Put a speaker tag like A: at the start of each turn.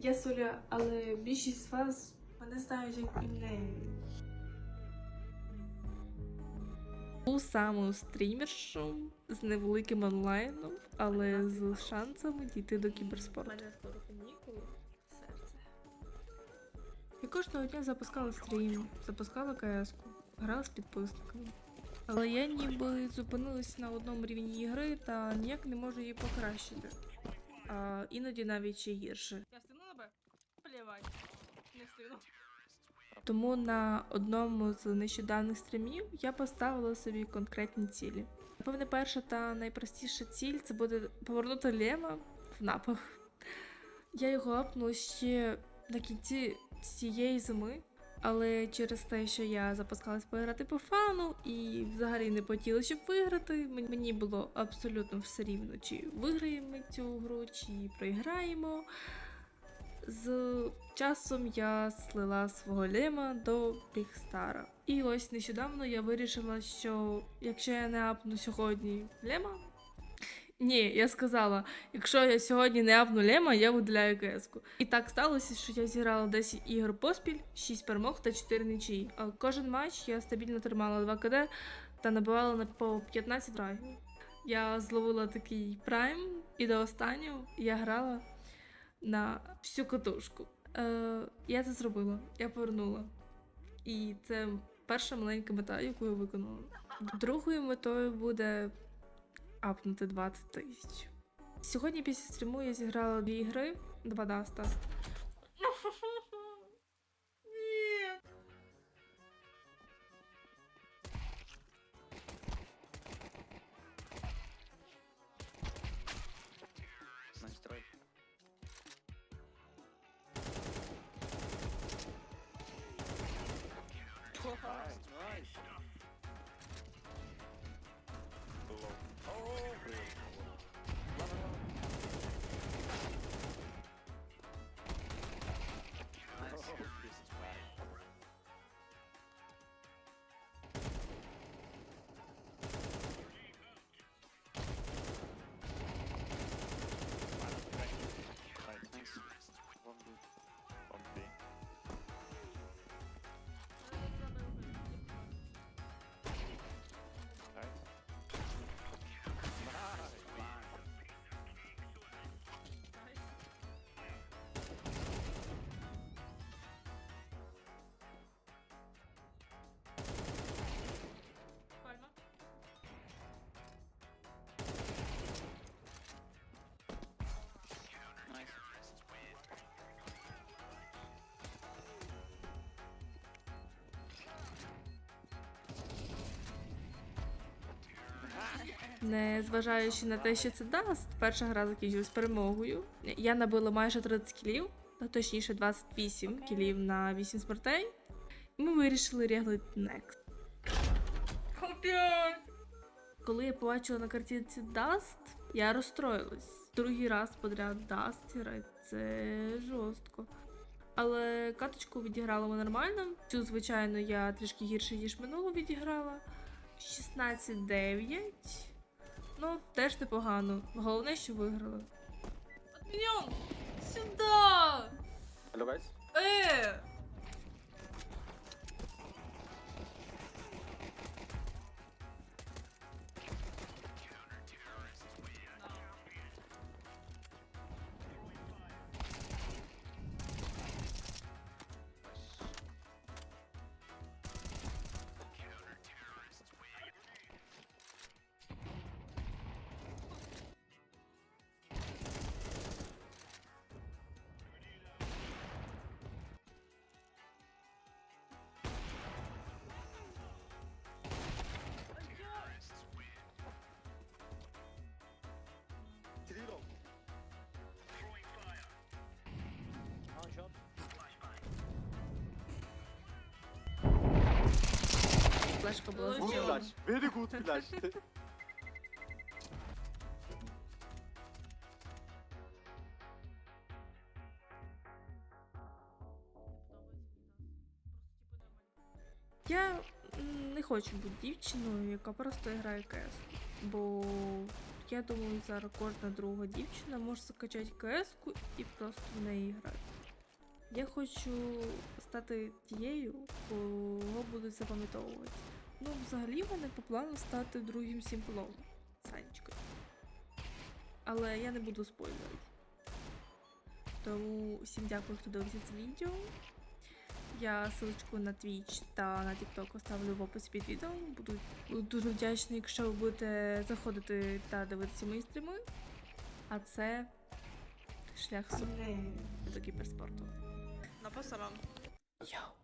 A: Я Соля, але більшість з вас мене знають як ім'я. Ту саму стрімершу з невеликим онлайном, але з шансами дійти до кіберспорту. Мене скоро канікули. Серце. Я кожного дня запускала стрім, запускала КС-ку, грала з підписниками. Але я ніби зупинилась на одному рівні ігри та ніяк не можу її покращити. А іноді навіть ще гірше. Я? Плівать. Не. Тому на одному з нещодавних стрімів я поставила собі конкретні цілі. Напевне, перша та найпростіша ціль це буде повернути Лема в напах. Я його апнула ще на кінці цієї зими, але через те, що я запускалась пограти по фану і взагалі не хотіла, щоб виграти, мен- мені було абсолютно все рівно, чи виграємо цю гру, чи програємо. З часом я слила свого лема до Бігстара. І ось нещодавно я вирішила, що якщо я не апну сьогодні лема. Ні, я сказала, якщо я сьогодні не апну лема, я виділяю КС-ку. І так сталося, що я зіграла 10 ігор поспіль, 6 перемог та 4 нічиї. Кожен матч я стабільно тримала 2 КД та набивала на по 15 драйвів. Я зловила такий прайм, і до останнього я грала на всю катушку. Е, я це зробила, я повернула. І це перша маленька мета, яку я виконала. Другою метою буде апнути 20 тисяч. Сьогодні після стріму я зіграла дві ігри, два даста. nice.
B: nice.
A: Незважаючи на те, що це даст, перша гра закінчилась перемогою. Я набила майже 30 кілів, точніше 28 кілів на 8 смертей. І ми вирішили реглити next. Коли я побачила на картинці Даст, я розстроїлась. Другий раз подряд грати це жорстко. Але каточку відіграли ми нормально. Цю, звичайно, я трішки гірше, ніж минулу відіграла. 16-9. Ну, теж непогано. Головне, що виграли. Отміньон!
B: Сюда!
A: Е! Флешка була
B: Good
A: зачем?
B: flash. Very good flash.
A: Я м, не хочу бути дівчиною, яка просто грає кес. Бо я думаю, зараз кожна друга дівчина може закачати КС-ку і просто в неї грати. Я хочу стати тією, кого будуть запам'ятовувати. Ну, взагалі, в мене по плану стати другим сімплом. Санечкою. Але я не буду спойлерити. Тому всім дякую, хто дивився це відео. Я ссылочку на Twitch та на TikTok оставлю в описі під відео. Буду, дуже вдячна, якщо ви будете заходити та дивитися мої стріми. А це шлях собі до кіберспорту.
C: öppna postsalon.
A: Ja.